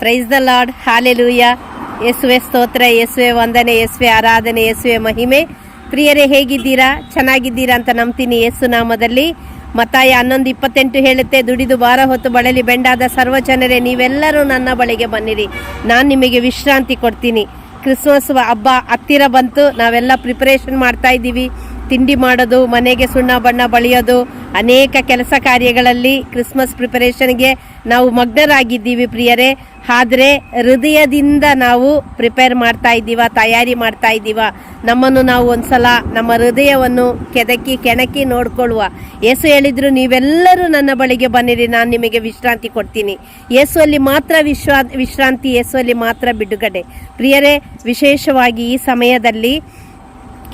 Price the Lord hallelujah ಯೇಸುವೆ ಸ್ತೋತ್ರ, ಯೇಸುವೆ ವಂದನೆ, ಯೇಸುವೆ ಆರಾಧನೆ, ಯೇಸುವೆ ಮಹಿಮೆ. ಪ್ರಿಯರೇ, ಹೇಗಿದ್ದೀರಾ? ಚೆನ್ನಾಗಿದ್ದೀರಾ ಅಂತ ನಂಬ್ತೀನಿ ಯೇಸು ನಾಮದಲ್ಲಿ. ಮತ್ತಾಯ ಹನ್ನೊಂದು ಇಪ್ಪತ್ತೆಂಟು ಹೇಳುತ್ತೆ, ದುಡಿದು ಭಾರ ಹೊತ್ತು ಬಳಲಿ, ಬೆಂಡಾದ ಸರ್ವ ಜನರೇ, ನೀವೆಲ್ಲರೂ ನನ್ನ ಬಳಿಗೆ ಬನ್ನಿರಿ. ನಾನು ನಿಮಗೆ ವಿಶ್ರಾಂತಿ ಕೊಡ್ತೀನಿ. ಕ್ರಿಸ್ಮಸ್ ಹಬ್ಬ ಹತ್ತಿರ ಬಂತು, ನಾವೆಲ್ಲ ಪ್ರಿಪರೇಷನ್ ಮಾಡ್ತಾ ಇದ್ದೀವಿ. ತಿಂಡಿ ಮಾಡೋದು, ಮನೆಗೆ ಸುಣ್ಣ ಬಣ್ಣ ಬಳಿಯೋದು, ಅನೇಕ ಕೆಲಸ ಕಾರ್ಯಗಳಲ್ಲಿ ಕ್ರಿಸ್ಮಸ್ ಪ್ರಿಪರೇಷನ್ಗೆ ನಾವು ಮಗ್ನರಾಗಿದ್ದೀವಿ ಪ್ರಿಯರೇ. ಆದರೆ ಹೃದಯದಿಂದ ನಾವು ಪ್ರಿಪೇರ್ ಮಾಡ್ತಾ ಇದ್ದೀವ, ತಯಾರಿ ಮಾಡ್ತಾ ಇದ್ದೀವ. ನಮ್ಮನ್ನು ನಾವು ಒಂದ್ಸಲ ನಮ್ಮ ಹೃದಯವನ್ನು ಕೆದಕಿ, ಕೆಣಕಿ ನೋಡ್ಕೊಳ್ಳುವ. ಯೇಸು ಹೇಳಿದ್ರು, ನೀವೆಲ್ಲರೂ ನನ್ನ ಬಳಿಗೆ ಬನ್ನಿರಿ, ನಾನು ನಿಮಗೆ ವಿಶ್ರಾಂತಿ ಕೊಡ್ತೀನಿ. ಯೇಸುವಲ್ಲಿ ಮಾತ್ರ ವಿಶ್ರಾ ವಿಶ್ರಾಂತಿ ಯೇಸುವಲ್ಲಿ ಮಾತ್ರ ಬಿಡುಗಡೆ. ಪ್ರಿಯರೇ, ವಿಶೇಷವಾಗಿ ಈ ಸಮಯದಲ್ಲಿ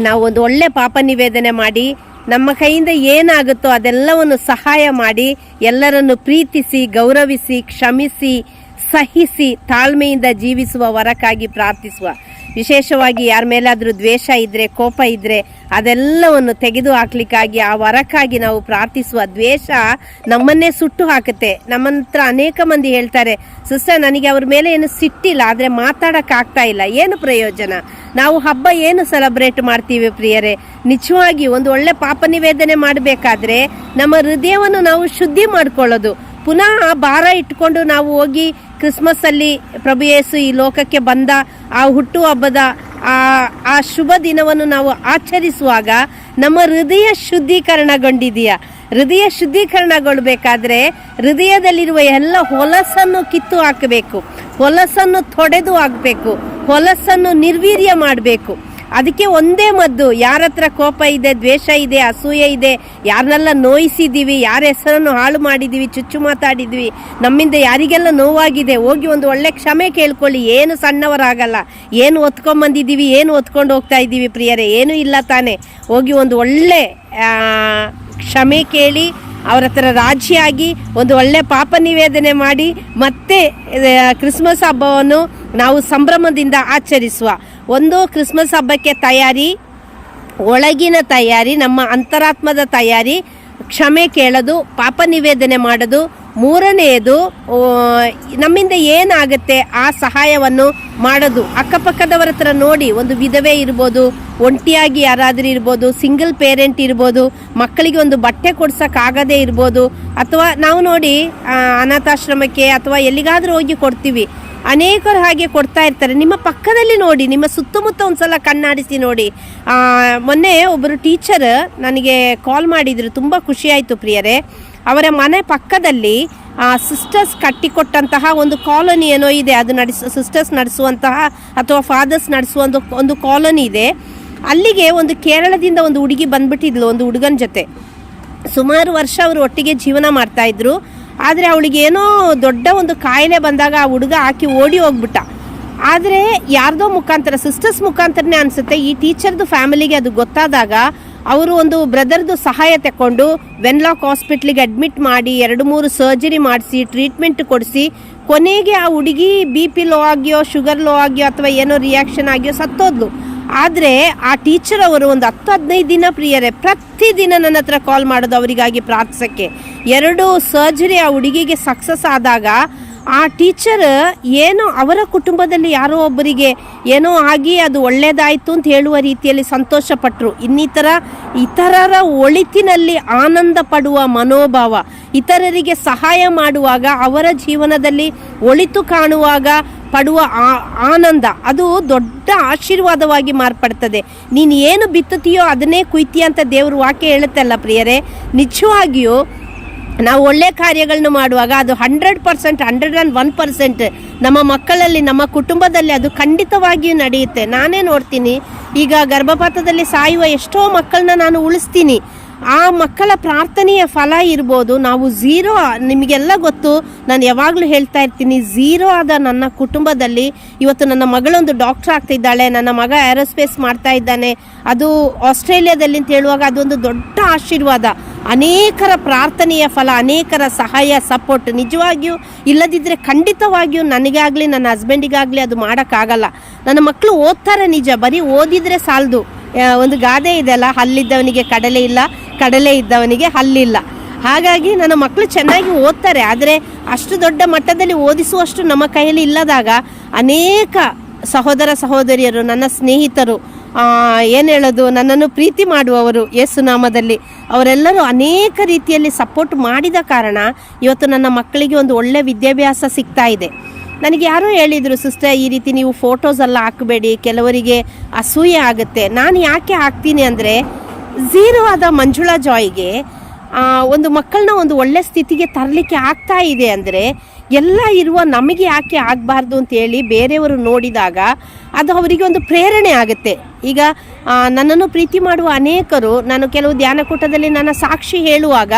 ನಾವು ಒಂದು ಒಳ್ಳೆ ಪಾಪ ನಿವೇದನೆ ಮಾಡಿ, ನಮ್ಮ ಕೈಯಿಂದ ಏನಾಗುತ್ತೋ ಅದೆಲ್ಲವನ್ನು ಸಹಾಯ ಮಾಡಿ, ಎಲ್ಲರನ್ನು ಪ್ರೀತಿಸಿ, ಗೌರವಿಸಿ, ಕ್ಷಮಿಸಿ, ಸಹಿಸಿ ತಾಳ್ಮೆಯಿಂದ ಜೀವಿಸುವ ವರಕ್ಕಾಗಿ ಪ್ರಾರ್ಥಿಸುವ. ವಿಶೇಷವಾಗಿ ಯಾರ ಮೇಲಾದರೂ ದ್ವೇಷ ಇದ್ರೆ, ಕೋಪ ಇದ್ರೆ, ಅದೆಲ್ಲವನ್ನು ತೆಗೆದು ಹಾಕ್ಲಿಕ್ಕಾಗಿ, ಆ ವರಕ್ಕಾಗಿ ನಾವು ಪ್ರಾರ್ಥಿಸುವ ದ್ವೇಷ ನಮ್ಮನ್ನೇ ಸುಟ್ಟು ಹಾಕುತ್ತೆ. ನಮ್ಮ ಹತ್ರ ಅನೇಕ ಮಂದಿ ಹೇಳ್ತಾರೆ ಸುಸ್ತ ನನಗೆ ಅವ್ರ ಮೇಲೆ ಏನು ಸಿಟ್ಟಿಲ್ಲ, ಆದರೆ ಮಾತಾಡೋಕ್ಕಾಗ್ತಾ ಇಲ್ಲ, ಏನು ಪ್ರಯೋಜನ? ನಾವು ಹಬ್ಬ ಏನು ಸೆಲೆಬ್ರೇಟ್ ಮಾಡ್ತೀವಿ ಪ್ರಿಯರೇ? ನಿಜವಾಗಿ ಒಂದು ಒಳ್ಳೆ ಪಾಪ ನಿವೇದನೆ ಮಾಡಬೇಕಾದ್ರೆ, ನಮ್ಮ ಹೃದಯವನ್ನು ನಾವು ಶುದ್ಧಿ ಮಾಡ್ಕೊಳ್ಳೋದು. ಪುನಃ ಆ ಭಾರ ಇಟ್ಕೊಂಡು ನಾವು ಹೋಗಿ ಕ್ರಿಸ್ಮಸ್ ಅಲ್ಲಿ ಪ್ರಭು ಯೇಸು ಈ ಲೋಕಕ್ಕೆ ಬಂದ ಆ ಹುಟ್ಟು ಹಬ್ಬದ ಆ ಆ ಶುಭ ದಿನವನ್ನು ನಾವು ಆಚರಿಸುವಾಗ ನಮ್ಮ ಹೃದಯ ಶುದ್ಧೀಕರಣಗೊಂಡಿದೆಯಾ? ಹೃದಯ ಶುದ್ಧೀಕರಣಗೊಳ್ಬೇಕಾದ್ರೆ ಹೃದಯದಲ್ಲಿರುವ ಎಲ್ಲ ಹೊಲಸನ್ನು ಕಿತ್ತು ಹಾಕಬೇಕು, ಹೊಲಸನ್ನು ತೊಡೆದು ಹಾಕಬೇಕು, ಹೊಲಸನ್ನು ನಿರ್ವೀರ್ಯ ಮಾಡಬೇಕು. ಅದಕ್ಕೆ ಒಂದೇ ಮದ್ದು, ಯಾರ ಹತ್ರ ಕೋಪ ಇದೆ, ದ್ವೇಷ ಇದೆ, ಅಸೂಯೆ ಇದೆ ಯಾರನ್ನೆಲ್ಲ ನೋಯಿಸಿದ್ದೀವಿ ಯಾರ ಹೆಸರನ್ನು ಹಾಳು ಮಾಡಿದ್ದೀವಿ ಚುಚ್ಚು ಮಾತಾಡಿದ್ವಿ, ನಮ್ಮಿಂದ ಯಾರಿಗೆಲ್ಲ ನೋವಾಗಿದೆ, ಹೋಗಿ ಒಂದು ಒಳ್ಳೆ ಕ್ಷಮೆ ಕೇಳ್ಕೊಳ್ಳಿ, ಏನು ಸಣ್ಣವರಾಗಲ್ಲ, ಏನು ಒತ್ಕೊಂಬಂದಿದ್ದೀವಿ ಏನು ಒತ್ಕೊಂಡು ಹೋಗ್ತಾ ಇದ್ದೀವಿ ಪ್ರಿಯರೇ, ಏನೂ ಇಲ್ಲ ತಾನೇ, ಹೋಗಿ ಒಂದು ಒಳ್ಳೆ ಕ್ಷಮೆ ಕೇಳಿ, ಅವರ ಹತ್ರ ರಾಜಿಯಾಗಿ, ಒಂದು ಒಳ್ಳೆ ಪಾಪ ನಿವೇದನೆ ಮಾಡಿ, ಮತ್ತೆ ಕ್ರಿಸ್ಮಸ್ ಹಬ್ಬವನ್ನು ನಾವು ಸಂಭ್ರಮದಿಂದ ಆಚರಿಸುವ ಒಂದು ಕ್ರಿಸ್ಮಸ್ ಹಬ್ಬಕ್ಕೆ ತಯಾರಿ, ಒಳಗಿನ ತಯಾರಿ, ನಮ್ಮ ಅಂತರಾತ್ಮದ ತಯಾರಿ, ಕ್ಷಮೆ ಕೇಳೋದು, ಪಾಪ ನಿವೇದನೆ ಮಾಡೋದು, ಮೂರನೆಯದು ನಮ್ಮಿಂದ ಏನಾಗುತ್ತೆ ಆ ಸಹಾಯವನ್ನು ಮಾಡೋದು. ಅಕ್ಕಪಕ್ಕದವರ ಹತ್ರ ನೋಡಿ, ಒಂದು ವಿಧವೆ ಇರ್ಬೋದು, ಒಂಟಿಯಾಗಿ ಯಾರಾದರೂ ಇರ್ಬೋದು ಸಿಂಗಲ್ ಪೇರೆಂಟ್ ಇರ್ಬೋದು, ಮಕ್ಕಳಿಗೆ ಒಂದು ಬಟ್ಟೆ ಕೊಡ್ಸೋಕ್ಕಾಗದೇ ಇರ್ಬೋದು, ಅಥವಾ ನಾವು ನೋಡಿ ಅನಾಥಾಶ್ರಮಕ್ಕೆ ಅಥವಾ ಎಲ್ಲಿಗಾದರೂ ಹೋಗಿ ಕೊಡ್ತೀವಿ. ಅನೇಕರು ಹಾಗೆ ಕೊಡ್ತಾ ಇರ್ತಾರೆ. ನಿಮ್ಮ ಪಕ್ಕದಲ್ಲಿ ನೋಡಿ ನಿಮ್ಮ ಸುತ್ತಮುತ್ತ ಒಂದ್ಸಲ ಕಣ್ಣಾಡಿಸಿ ನೋಡಿ. ಆ, ಮೊನ್ನೆ ಒಬ್ಬರು ಟೀಚರ್ ನನಗೆ ಕಾಲ್ ಮಾಡಿದ್ರು. ತುಂಬ ಖುಷಿಯಾಯಿತು ಪ್ರಿಯರೇ. ಅವರ ಮನೆ ಪಕ್ಕದಲ್ಲಿ ಸಿಸ್ಟರ್ಸ್ ಕಟ್ಟಿಕೊಟ್ಟಂತಹ ಒಂದು ಕಾಲೋನಿ ಏನೋ ಇದೆ. ಅದು ನಡೆಸ ಸಿಸ್ಟರ್ಸ್ ನಡೆಸುವಂತಹ ಅಥವಾ ಫಾದರ್ಸ್ ನಡೆಸುವ ಒಂದು ಒಂದು ಕಾಲೋನಿ ಇದೆ. ಅಲ್ಲಿಗೆ ಒಂದು ಕೇರಳದಿಂದ ಒಂದು ಹುಡುಗಿ ಬಂದ್ಬಿಟ್ಟಿದ್ಲು ಒಂದು ಹುಡುಗನ ಜೊತೆ. ಸುಮಾರು ವರ್ಷ ಅವರು ಒಟ್ಟಿಗೆ ಜೀವನ ಮಾಡ್ತಾ ಇದ್ರು. ಆದರೆ ಅವಳಿಗೆ ದೊಡ್ಡ ಒಂದು ಕಾಯಿಲೆ ಬಂದಾಗ ಆ ಹುಡುಗ ಹಾಕಿ ಓಡಿ ಹೋಗ್ಬಿಟ್ಟ. ಆದರೆ ಯಾರ್ದೋ ಮುಖಾಂತರ ಸಿಸ್ಟರ್ಸ್ ಮುಖಾಂತರನೇ ಅನಿಸುತ್ತೆ, ಈ ಟೀಚರ್ದು ಫ್ಯಾಮಿಲಿಗೆ ಅದು ಗೊತ್ತಾದಾಗ ಅವರು ಒಂದು ಬ್ರದರ್ದು ಸಹಾಯ ತಗೊಂಡು ವೆನ್ಲಾಕ್ ಹಾಸ್ಪಿಟ್ಲಿಗೆ ಅಡ್ಮಿಟ್ ಮಾಡಿ, ಎರಡು ಮೂರು ಸರ್ಜರಿ ಮಾಡಿಸಿ ಟ್ರೀಟ್ಮೆಂಟ್ ಕೊಡಿಸಿ, ಕೊನೆಗೆ ಆ ಹುಡುಗಿ ಬಿ ಪಿ ಲೋ ಆಗಿಯೋ ಶುಗರ್ ಲೋ ಆಗಿಯೋ ಅಥವಾ ಏನೋ ರಿಯಾಕ್ಷನ್ ಆಗಿಯೋ ಸತ್ತೋದ್ಲು. ಆದರೆ ಆ ಟೀಚರ್ ಅವರು ಒಂದು ಹತ್ತು ಹದಿನೈದು ದಿನ ಪ್ರಿಯರೇ, ಪ್ರತಿದಿನ ನನ್ನ ಹತ್ರ ಕಾಲ್ ಮಾಡೋದು ಅವರಿಗಾಗಿ ಪ್ರಾರ್ಥಿಸೋಕ್ಕೆ. ಎರಡು ಸರ್ಜರಿ ಆ ಹುಡುಗಿಗೆ ಸಕ್ಸಸ್ ಆದಾಗ ಆ ಟೀಚರ್ ಏನೋ ಅವರ ಕುಟುಂಬದಲ್ಲಿ ಯಾರೋ ಒಬ್ಬರಿಗೆ ಏನೋ ಆಗಿ ಅದು ಒಳ್ಳೆಯದಾಯಿತು ಅಂತ ಹೇಳುವ ರೀತಿಯಲ್ಲಿ ಸಂತೋಷಪಟ್ಟರು ಇನ್ನಿತರ, ಇತರರ ಒಳಿತಿನಲ್ಲಿ ಆನಂದ ಪಡುವ ಮನೋಭಾವ, ಇತರರಿಗೆ ಸಹಾಯ ಮಾಡುವಾಗ ಅವರ ಜೀವನದಲ್ಲಿ ಒಳಿತು ಕಾಣುವಾಗ ಪಡುವ ಆನಂದ. ಅದು ದೊಡ್ಡ ಆಶೀರ್ವಾದವಾಗಿ ಮಾರ್ಪಡ್ತದೆ. ನೀನು ಏನು ಬಿತ್ತುತ್ತೀಯೋ ಅದನ್ನೇ ಕುಯ್ತೀಯ ಅಂತ ದೇವರು ವಾಕ್ಯ ಹೇಳುತ್ತಲ್ಲ ಪ್ರಿಯರೇ. ನಿಜವಾಗಿಯೂ ನಾವು ಒಳ್ಳೆ ಕಾರ್ಯಗಳನ್ನು ಮಾಡುವಾಗ ಅದು hundred percent hundred and one percent ನಮ್ಮ ಮಕ್ಕಳಲ್ಲಿ, ನಮ್ಮ ಕುಟುಂಬದಲ್ಲಿ ಅದು ಖಂಡಿತವಾಗಿಯೂ ನಡೆಯುತ್ತೆ. ನಾನೇ ನೋಡ್ತೀನಿ. ಈಗ ಗರ್ಭಪಾತದಲ್ಲಿ ಸಾಯುವ ಎಷ್ಟೋ ಮಕ್ಕಳನ್ನ ನಾನು ಉಳಿಸ್ತೀನಿ. ಆ ಮಕ್ಕಳ ಪ್ರಾರ್ಥನೆಯ ಫಲ ಇರ್ಬೋದು. ನಾವು ಝೀರೋ ನಿಮಗೆಲ್ಲ ಗೊತ್ತು, ನಾನು ಯಾವಾಗಲೂ ಹೇಳ್ತಾ ಇರ್ತೀನಿ ಝೀರೋ ಆದ ನನ್ನ ಕುಟುಂಬದಲ್ಲಿ ಇವತ್ತು ನನ್ನ ಮಗಳೊಂದು ಡಾಕ್ಟರ್ ಆಗ್ತಿದ್ದಾಳೆ, ನನ್ನ ಮಗ ಏರೋಸ್ಪೇಸ್ ಮಾಡ್ತಾ ಇದ್ದಾನೆ. ಅದು ಆಸ್ಟ್ರೇಲಿಯಾದಲ್ಲಿ ಅಂತ ಹೇಳುವಾಗ ಅದೊಂದು ದೊಡ್ಡ ಆಶೀರ್ವಾದ. ಅನೇಕರ ಪ್ರಾರ್ಥನೆಯ ಫಲ, ಅನೇಕರ ಸಹಾಯ ಸಪೋರ್ಟ್ ನಿಜವಾಗಿಯೂ ಇಲ್ಲದಿದ್ದರೆ ಖಂಡಿತವಾಗಿಯೂ ನನಗಾಗಲಿ, ನನ್ನ ಹಸ್ಬೆಂಡಿಗಾಗಲಿ ಅದು ಮಾಡೋಕ್ಕಾಗಲ್ಲ. ನನ್ನ ಮಕ್ಕಳು ಓದ್ತಾರೆ ನಿಜ, ಬರೀ ಓದಿದರೆ ಸಾಲದು. ಒಂದು ಗಾದೆ ಇದೆಯಲ್ಲ ಹಲ್ಲಿದ್ದವನಿಗೆ ಕಡಲೆ ಇಲ್ಲ, ಕಡಲೆ ಇದ್ದವನಿಗೆ ಹಲ್ಲಿಲ್ಲ. ಹಾಗಾಗಿ ನನ್ನ ಮಕ್ಕಳು ಚೆನ್ನಾಗಿ ಓದ್ತಾರೆ, ಆದರೆ ಅಷ್ಟು ದೊಡ್ಡ ಮಟ್ಟದಲ್ಲಿ ಓದಿಸುವಷ್ಟು ನಮ್ಮ ಕೈಯಲ್ಲಿ ಇಲ್ಲದಾಗ ಅನೇಕ ಸಹೋದರ ಸಹೋದರಿಯರು, ನನ್ನ ಸ್ನೇಹಿತರು ಏನು ಹೇಳೋದು, ನನ್ನನ್ನು ಪ್ರೀತಿ ಮಾಡುವವರು ಯೇಸು ನಾಮದಲ್ಲಿ, ಅವರೆಲ್ಲರೂ ಅನೇಕ ರೀತಿಯಲ್ಲಿ ಸಪೋರ್ಟ್ ಮಾಡಿದ ಕಾರಣ ಇವತ್ತು ನನ್ನ ಮಕ್ಕಳಿಗೆ ಒಂದು ಒಳ್ಳೆಯ ವಿದ್ಯಾಭ್ಯಾಸ ಸಿಗ್ತಾ ಇದೆ. ನನಗೆ ಯಾರೋ ಹೇಳಿದರು, ಸಿಸ್ಟರ್, ಈ ರೀತಿ ನೀವು ಫೋಟೋಸ್ ಎಲ್ಲ ಹಾಕಬೇಡಿ, ಕೆಲವರಿಗೆ ಅಸೂಯೆ ಆಗುತ್ತೆ. ನಾನು ಯಾಕೆ ಹಾಕ್ತೀನಿ ಅಂದರೆ ಝೀರೋ ಆದ ಮಂಜುಳಾ ಜಾಯ್ಗೆ ಒಂದು ಮಕ್ಕಳನ್ನ ಒಂದು ಒಳ್ಳೆ ಸ್ಥಿತಿಗೆ ತರಲಿಕ್ಕೆ ಆಗ್ತಾ ಇದೆ ಅಂದರೆ ಎಲ್ಲ ಇರುವ ನಮಗೆ ಯಾಕೆ ಆಗಬಾರ್ದು ಅಂತೇಳಿ ಬೇರೆಯವರು ನೋಡಿದಾಗ ಅದು ಅವರಿಗೆ ಒಂದು ಪ್ರೇರಣೆ ಆಗುತ್ತೆ. ಈಗ ನನ್ನನ್ನು ಪ್ರೀತಿ ಮಾಡುವ ಅನೇಕರು ನಾನು ಕೆಲವು ಧ್ಯಾನಕೂಟದಲ್ಲಿ ನನ್ನ ಸಾಕ್ಷಿ ಹೇಳುವಾಗ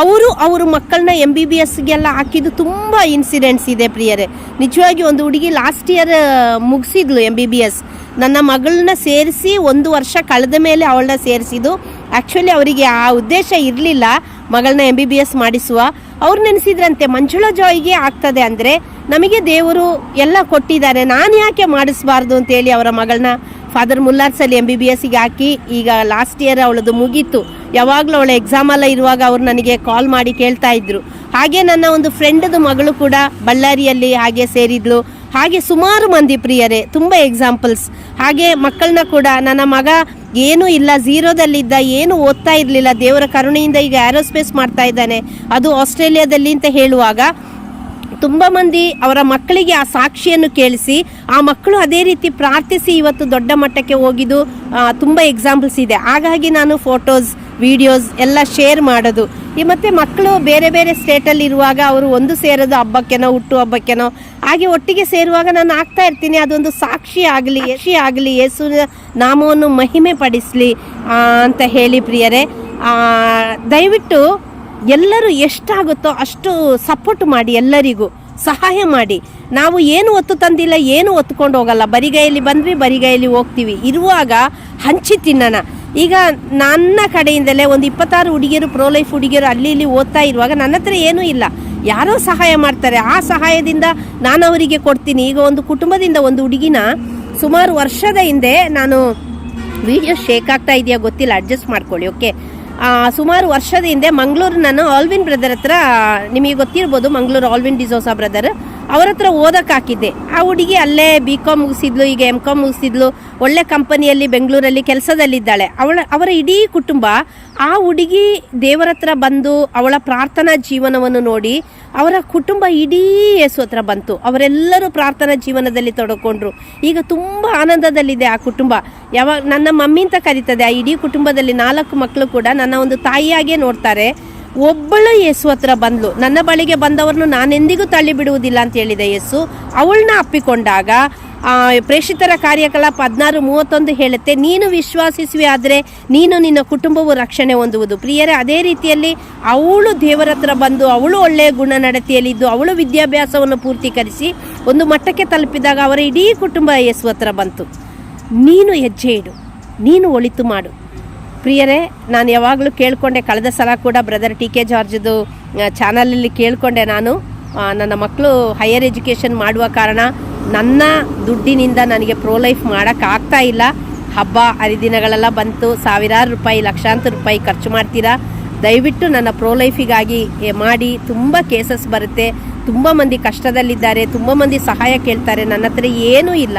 ಅವರು ಅವರು ಮಕ್ಕಳನ್ನ ಎಂ ಬಿ ಬಿ ಎಸ್ಗೆಲ್ಲ ಹಾಕಿದ್ದು ತುಂಬ ಇನ್ಸಿಡೆಂಟ್ಸ್ ಇದೆ ಪ್ರಿಯರೇ. ನಿಜವಾಗಿ ಒಂದು ಹುಡುಗಿ ಲಾಸ್ಟ್ ಇಯರ್ ಮುಗಿಸಿದ್ಲು ಎಂ ಬಿ ಬಿ ಎಸ್ ನನ್ನ ಮಗಳನ್ನ ಸೇರಿಸಿ ಒಂದು ವರ್ಷ ಕಳೆದ ಮೇಲೆ ಅವಳನ್ನ ಸೇರಿಸಿದ್ದು. ಆ್ಯಕ್ಚುಲಿ ಅವರಿಗೆ ಆ ಉದ್ದೇಶ ಇರಲಿಲ್ಲ ಮಗಳನ್ನ ಎಂ ಬಿ ಬಿ ಎಸ್ ಮಾಡಿಸುವ. ಅವ್ರು ನೆನೆಸಿದ್ರಂತೆ, ಮಂಜುಳ ಜಾಯ್ಗೆ ಆಗ್ತದೆ ಅಂದರೆ ನಮಗೆ ದೇವರು ಎಲ್ಲ ಕೊಟ್ಟಿದ್ದಾರೆ. ನಾನು ಯಾಕೆ ಮಾಡಿಸ್ಬಾರ್ದು ಅಂತೇಳಿ ಅವರ ಮಗಳನ್ನ ಫಾದರ್ ಮುಲ್ಲಾರ್ಸಲ್ಲಿ ಎಂ ಬಿ ಬಿ ಎಸ್ಸಿಗೆ ಹಾಕಿ, ಈಗ ಲಾಸ್ಟ್ ಇಯರ್ ಅವಳದು ಮುಗೀತು. ಯಾವಾಗಲೂ ಅವಳ ಎಕ್ಸಾಮ್ ಎಲ್ಲ ಇರುವಾಗ ಅವ್ರು ನನಗೆ ಕಾಲ್ ಮಾಡಿ ಕೇಳ್ತಾ ಇದ್ರು. ಹಾಗೆ ನನ್ನ ಒಂದು ಫ್ರೆಂಡದು ಮಗಳು ಕೂಡ ಬಳ್ಳಾರಿಯಲ್ಲಿ ಹಾಗೆ ಸೇರಿದ್ಲು. ಹಾಗೆ ಸುಮಾರು ಮಂದಿ ಪ್ರಿಯರೇ, ತುಂಬ ಎಕ್ಸಾಂಪಲ್ಸ್ ಹಾಗೆ ಮಕ್ಕಳನ್ನ ಕೂಡ, ನನ್ನ ಮಗ ಏನೂ ಇಲ್ಲ, ಝೀರೋದಲ್ಲಿದ್ದ, ಏನು ಓದ್ತಾ ಇರಲಿಲ್ಲ. ದೇವರ ಕರುಣೆಯಿಂದ ಈಗ ಏರೋಸ್ಪೇಸ್ ಮಾಡ್ತಾ ಇದ್ದಾನೆ. ಅದು ಆಸ್ಟ್ರೇಲಿಯಾದಲ್ಲಿ ಅಂತ ಹೇಳುವಾಗ ತುಂಬ ಮಂದಿ ಅವರ ಮಕ್ಕಳಿಗೆ ಆ ಸಾಕ್ಷಿಯನ್ನು ಕೇಳಿಸಿ, ಆ ಮಕ್ಕಳು ಅದೇ ರೀತಿ ಪ್ರಾರ್ಥಿಸಿ ಇವತ್ತು ದೊಡ್ಡ ಮಟ್ಟಕ್ಕೆ ಹೋಗಿದ್ದು ತುಂಬ ಎಕ್ಸಾಂಪಲ್ಸ್ ಇದೆ. ಹಾಗಾಗಿ ನಾನು ಫೋಟೋಸ್ ವಿಡಿಯೋಸ್ ಎಲ್ಲ ಶೇರ್ ಮಾಡೋದು. ಈ ಮತ್ತೆ ಮಕ್ಕಳು ಬೇರೆ ಬೇರೆ ಸ್ಟೇಟಲ್ಲಿ ಇರುವಾಗ ಅವರು ಒಂದು ಸೇರೋದು ಹಬ್ಬಕ್ಕೆನೋ, ಹುಟ್ಟು ಹಬ್ಬಕ್ಕೆನೋ, ಹಾಗೆ ಒಟ್ಟಿಗೆ ಸೇರುವಾಗ ನಾನು ಆಗ್ತಾ ಇರ್ತೀನಿ. ಅದೊಂದು ಸಾಕ್ಷಿ ಆಗಲಿ ಯಶಿ ಆಗಲಿ ಯೇಸು ನಾಮವನ್ನು ಮಹಿಮೆ ಪಡಿಸಲಿ ಅಂತ ಹೇಳಿ ಪ್ರಿಯರೇ. ದಯವಿಟ್ಟು ಎಲ್ಲರೂ ಎಷ್ಟಾಗುತ್ತೋ ಅಷ್ಟು ಸಪೋರ್ಟ್ ಮಾಡಿ ಎಲ್ಲರಿಗೂ. ಸಹಾಯ ಮಾಡಿ. ನಾವು ಏನು ಒತ್ತು ತಂದಿಲ್ಲ, ಏನು ಒತ್ಕೊಂಡು ಹೋಗಲ್ಲ. ಬರಿಗೈಯಲ್ಲಿ ಬಂದ್ವಿ, ಬರಿಗೈಯಲ್ಲಿ ಹೋಗ್ತೀವಿ. ಇರುವಾಗ ಹಂಚಿ ತಿನ್ನೋಣ. ಈಗ ನನ್ನ ಕಡೆಯಿಂದಲೇ ಒಂದು ಇಪ್ಪತ್ತಾರು ಹುಡುಗಿಯರು ಪ್ರೋಲೈಫ್ ಹುಡುಗಿಯರು ಅಲ್ಲಿ ಇಲ್ಲಿ ಓದ್ತಾ ಇರುವಾಗ ನನ್ನ ಹತ್ರ ಏನೂ ಇಲ್ಲ. ಯಾರೋ ಸಹಾಯ ಮಾಡ್ತಾರೆ. ಆ ಸಹಾಯದಿಂದ ನಾನು ಅವರಿಗೆ ಕೊಡ್ತೀನಿ. ಈಗ ಒಂದು ಕುಟುಂಬದಿಂದ ಒಂದು ಹುಡುಗಿನ ಸುಮಾರು ವರ್ಷದ ಹಿಂದೆ ನಾನು ವಿಡಿಯೋ ಶೇಕ್ ಆಗ್ತಾ ಇದೆಯಾ ಗೊತ್ತಿಲ್ಲ. ಅಡ್ಜಸ್ಟ್ ಮಾಡ್ಕೊಳ್ಳಿ ಓಕೆ ಸುಮಾರು ವರ್ಷದ ಹಿಂದೆ ಮಂಗಳೂರು ನಾನು ಆಲ್ವಿನ್ ಬ್ರದರ್ ಹತ್ರ ನಿಮಗೆ ಗೊತ್ತಿರ್ಬೋದು ಮಂಗಳೂರು ಆಲ್ವಿನ್ ಡಿಸೋಸಾ ಬ್ರದರ್. ಅವ್ರ ಹತ್ರ ಓದಕ್ಕೆ ಹಾಕಿದ್ದೆ. ಆ ಹುಡುಗಿ ಅಲ್ಲೇ ಬಿ ಕಾಮ್ ಮುಗಿಸಿದ್ಲು, ಈಗ ಎಂ ಕಾಮ್ ಮುಗಿಸಿದ್ಲು. ಒಳ್ಳೆ ಕಂಪನಿಯಲ್ಲಿ ಬೆಂಗಳೂರಲ್ಲಿ ಕೆಲಸದಲ್ಲಿದ್ದಾಳೆ. ಅವಳ, ಅವರ ಇಡೀ ಕುಟುಂಬ ಆ ಹುಡುಗಿ ದೇವರ ಹತ್ರ ಬಂದು ಅವಳ ಪ್ರಾರ್ಥನಾ ಜೀವನವನ್ನು ನೋಡಿ ಅವರ ಕುಟುಂಬ ಇಡೀ ಯೇಸು ಹತ್ರ ಬಂತು. ಅವರೆಲ್ಲರೂ ಪ್ರಾರ್ಥನಾ ಜೀವನದಲ್ಲಿ ತೊಡಕೊಂಡ್ರು. ಈಗ ತುಂಬ ಆನಂದದಲ್ಲಿದೆ ಆ ಕುಟುಂಬ. ಯಾವಾಗ, ನನ್ನ ಮಮ್ಮಿ ಅಂತ ಕರೀತದೆ, ಆ ಇಡೀ ಕುಟುಂಬದಲ್ಲಿ ನಾಲ್ಕು ಮಕ್ಕಳು ಕೂಡ ನನ್ನ ಒಂದು ತಾಯಿಯಾಗೇ ನೋಡ್ತಾರೆ. ಒಬ್ಬಳು ಯೇಸು ಹತ್ರ ಬಂದ್ಲು. ನನ್ನ ಬಳಿಗೆ ಬಂದವರನ್ನು ನಾನೆಂದಿಗೂ ತಳ್ಳಿ ಬಿಡುವುದಿಲ್ಲ ಅಂತ ಹೇಳಿದೆ ಯೇಸು ಅವಳನ್ನ ಅಪ್ಪಿಕೊಂಡಾಗ ಆ, ಪ್ರೇಷಿತರ ಕಾರ್ಯಕಲಾಪ ಹದಿನಾರು ಮೂವತ್ತೊಂದು ಹೇಳುತ್ತೆ ನೀನು ವಿಶ್ವಾಸಿಸುವೆ ಆದರೆ ನೀನು ನಿನ್ನ ಕುಟುಂಬವು ರಕ್ಷಣೆ ಹೊಂದುವುದು. ಪ್ರಿಯರೇ ಅದೇ ರೀತಿಯಲ್ಲಿ ಅವಳು ದೇವರ ಹತ್ರ ಬಂದು ಅವಳು ಒಳ್ಳೆಯ ಗುಣ ನಡತೆಯಲ್ಲಿದ್ದು ಅವಳು ವಿದ್ಯಾಭ್ಯಾಸವನ್ನು ಪೂರ್ತೀಕರಿಸಿ ಒಂದು ಮಟ್ಟಕ್ಕೆ ತಲುಪಿದಾಗ ಅವರ ಇಡೀ ಕುಟುಂಬ ಯೇಸು ಹತ್ರ ಬಂತು. ನೀನು ಹೆಜ್ಜೆ ಇಡು ನೀನು ಒಳಿತು ಮಾಡು. ಪ್ರಿಯರೇ, ನಾನು ಯಾವಾಗಲೂ ಕೇಳಿಕೊಂಡೆ, ಕಳೆದ ಸಲ ಕೂಡ ಬ್ರದರ್ ಟಿ ಕೆ ಜಾರ್ಜ್ದು ಚಾನಲಲ್ಲಿ ಕೇಳಿಕೊಂಡೆ ನಾನು. ನನ್ನ ಮಕ್ಕಳು ಹೈಯರ್ ಎಜುಕೇಷನ್ ಮಾಡುವ ಕಾರಣ ನನ್ನ ದುಡ್ಡಿನಿಂದ ನನಗೆ ಪ್ರೋ ಲೈಫ್ ಮಾಡೋಕ್ಕಾಗ್ತಾ ಇಲ್ಲ. ಹಬ್ಬ, ಹರಿದಿನಗಳೆಲ್ಲ ಬಂತು. ಸಾವಿರಾರು ರೂಪಾಯಿ, ಲಕ್ಷಾಂತರ ರೂಪಾಯಿ ಖರ್ಚು ಮಾಡ್ತೀರಾ? ದಯವಿಟ್ಟು ನನ್ನ ಪ್ರೋ ಲೈಫಿಗಾಗಿ ಮಾಡಿ. ತುಂಬ ಕೇಸಸ್ ಬರುತ್ತೆ. ತುಂಬ ಮಂದಿ ಕಷ್ಟದಲ್ಲಿದ್ದಾರೆ. ತುಂಬ ಮಂದಿ ಸಹಾಯ ಕೇಳ್ತಾರೆ. ನನ್ನ ಹತ್ರ ಏನೂ ಇಲ್ಲ.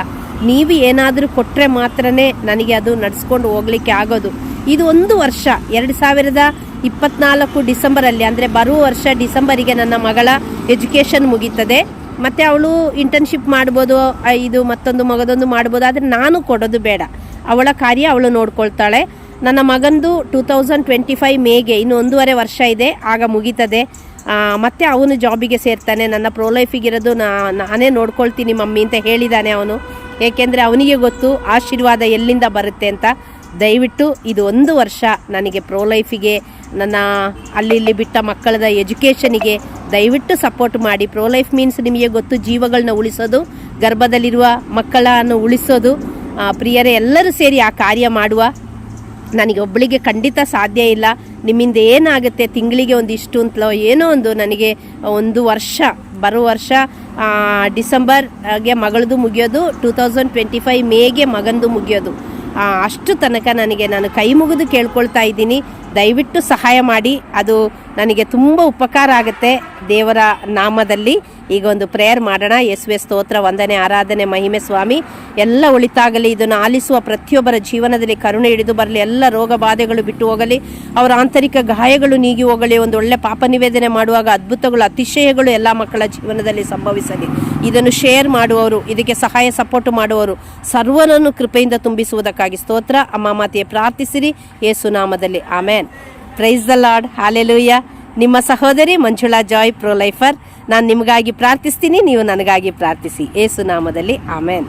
ನೀವು ಏನಾದರೂ ಕೊಟ್ಟರೆ ಮಾತ್ರನೇ ನನಗೆ ಅದು ನಡೆಸ್ಕೊಂಡು ಹೋಗ್ಲಿಕ್ಕೆ ಆಗೋದು. ಇದು ಒಂದು ವರ್ಷ. ಎರಡು ಸಾವಿರದ ಇಪ್ಪತ್ನಾಲ್ಕು ಡಿಸೆಂಬರಲ್ಲಿ, ಅಂದರೆ ಬರುವ ವರ್ಷ ಡಿಸೆಂಬರಿಗೆ ನನ್ನ ಮಗಳ ಎಜುಕೇಷನ್ ಮುಗೀತದೆ. ಮತ್ತು ಅವಳು ಇಂಟರ್ನ್ಶಿಪ್ ಮಾಡ್ಬೋದು ಇದು ಮತ್ತೊಂದು ಮಗದೊಂದು ಮಾಡ್ಬೋದು, ಆದರೆ ನಾನು ಕೊಡೋದು ಬೇಡ. ಅವಳ ಕಾರ್ಯ ಅವಳು ನೋಡ್ಕೊಳ್ತಾಳೆ. ನನ್ನ ಮಗಂದು ಟೂ ತೌಸಂಡ್ ಟ್ವೆಂಟಿ ಫೈವ್ ಮೇಗೆ ಇನ್ನು ಒಂದೂವರೆ ವರ್ಷ ಇದೆ. ಆಗ ಮುಗೀತದೆ. ಮತ್ತೆ ಅವನು ಜಾಬಿಗೆ ಸೇರ್ತಾನೆ. ನನ್ನ ಪ್ರೋ ಲೈಫಿಗಿರೋದು ನಾ, ನಾನೇ ನೋಡ್ಕೊಳ್ತೀನಿ ಮಮ್ಮಿ ಅಂತ ಹೇಳಿದ್ದಾನೆ ಅವನು. ಏಕೆಂದರೆ ಅವನಿಗೆ ಗೊತ್ತು, ಆಶೀರ್ವಾದ ಎಲ್ಲಿಂದ ಬರುತ್ತೆ ಅಂತ. ದಯವಿಟ್ಟು ಇದು ಒಂದು ವರ್ಷ ನನಗೆ ಪ್ರೋ ಲೈಫಿಗೆ ನನ್ನ ಅಲ್ಲಿ ಇಲ್ಲಿ ಬಿಟ್ಟ ಮಕ್ಕಳದ ಎಜುಕೇಷನಿಗೆ ದಯವಿಟ್ಟು ಸಪೋರ್ಟ್ ಮಾಡಿ. ಪ್ರೋ ಲೈಫ್ ಮೀನ್ಸ್ ನಿಮಗೆ ಗೊತ್ತು ಜೀವಗಳನ್ನ ಉಳಿಸೋದು, ಗರ್ಭದಲ್ಲಿರುವ ಮಕ್ಕಳನ್ನು ಉಳಿಸೋದು. ಪ್ರಿಯರೇ, ಎಲ್ಲರೂ ಸೇರಿ ಆ ಕಾರ್ಯ ಮಾಡುವ. ನನಗೆ ಒಬ್ಬಳಿಗೆ ಖಂಡಿತ ಸಾಧ್ಯ ಇಲ್ಲ. ನಿಮ್ಮಿಂದ ಏನಾಗುತ್ತೆ, ತಿಂಗಳಿಗೆ ಒಂದಿಷ್ಟು ಅಂತಲೋ ಏನೋ ಒಂದು ನನಗೆ ಒಂದು ವರ್ಷ, ಬರೋ ವರ್ಷ ಡಿಸೆಂಬರ್ಗೆ ಮಗಳದು ಮುಗಿಯೋದು, ಟೂ ತೌಸಂಡ್ ಟ್ವೆಂಟಿ ಫೈವ್ ಮೇಗೆ ಮಗಂದು ಮುಗಿಯೋದು. ಅಷ್ಟು ತನಕ ನನಗೆ ನಾನು ಕೈ ಮುಗಿದು ಕೇಳ್ಕೊಳ್ತಾ ಇದ್ದೀನಿ. ದಯವಿಟ್ಟು ಸಹಾಯ ಮಾಡಿ. ಅದು ನನಗೆ ತುಂಬ ಉಪಕಾರ ಆಗುತ್ತೆ ದೇವರ ನಾಮದಲ್ಲಿ. ಈಗ ಒಂದು ಪ್ರೇಯರ್ ಮಾಡೋಣ. ಯೇಸುವೆ ಸ್ತೋತ್ರ, ವಂದನೆ, ಆರಾಧನೆ, ಮಹಿಮೆ, ಸ್ವಾಮಿ. ಎಲ್ಲ ಒಳಿತಾಗಲಿ, ಇದನ್ನು ಆಲಿಸುವ ಪ್ರತಿಯೊಬ್ಬರ ಜೀವನದಲ್ಲಿ ಕರುಣೆ ಹಿಡಿದು ಬರಲಿ. ಎಲ್ಲ ರೋಗ ಬಾಧೆಗಳು ಬಿಟ್ಟು ಹೋಗಲಿ. ಅವರ ಆಂತರಿಕ ಗಾಯಗಳು ನೀಗಿ ಹೋಗಲಿ. ಒಂದು ಒಳ್ಳೆ ಪಾಪ ನಿವೇದನೆ ಮಾಡುವಾಗ ಅದ್ಭುತಗಳು, ಅತಿಶಯಗಳು ಎಲ್ಲ ಮಕ್ಕಳ ಜೀವನದಲ್ಲಿ ಸಂಭವಿಸಲಿ. ಇದನ್ನು ಶೇರ್ ಮಾಡುವವರು, ಇದಕ್ಕೆ ಸಹಾಯ ಸಪೋರ್ಟ್ ಮಾಡುವವರು ಸರ್ವನನ್ನು ಕೃಪೆಯಿಂದ ತುಂಬಿಸುವುದಕ್ಕಾಗಿ ಸ್ತೋತ್ರ. ಅಮ್ಮ ಮಾತೆಯೇ, ಪ್ರಾರ್ಥಿಸಿರಿ. ಯೇಸು ನಾಮದಲ್ಲಿ. Amen praise the Lord hallelujah ನಿಮ್ಮ ಸಹೋದರಿ ಮಂಜುಳಾ ಜಾಯ್ ಪ್ರೊ ಲೈಫರ್ ನಾನು ನಿಮಗಾಗಿ ಪ್ರಾರ್ಥಿಸ್ತೀನಿ, ನೀವು ನನಗಾಗಿ ಪ್ರಾರ್ಥಿಸಿ. ಏಸು ನಾಮದಲ್ಲಿ, ಆಮೇನ್.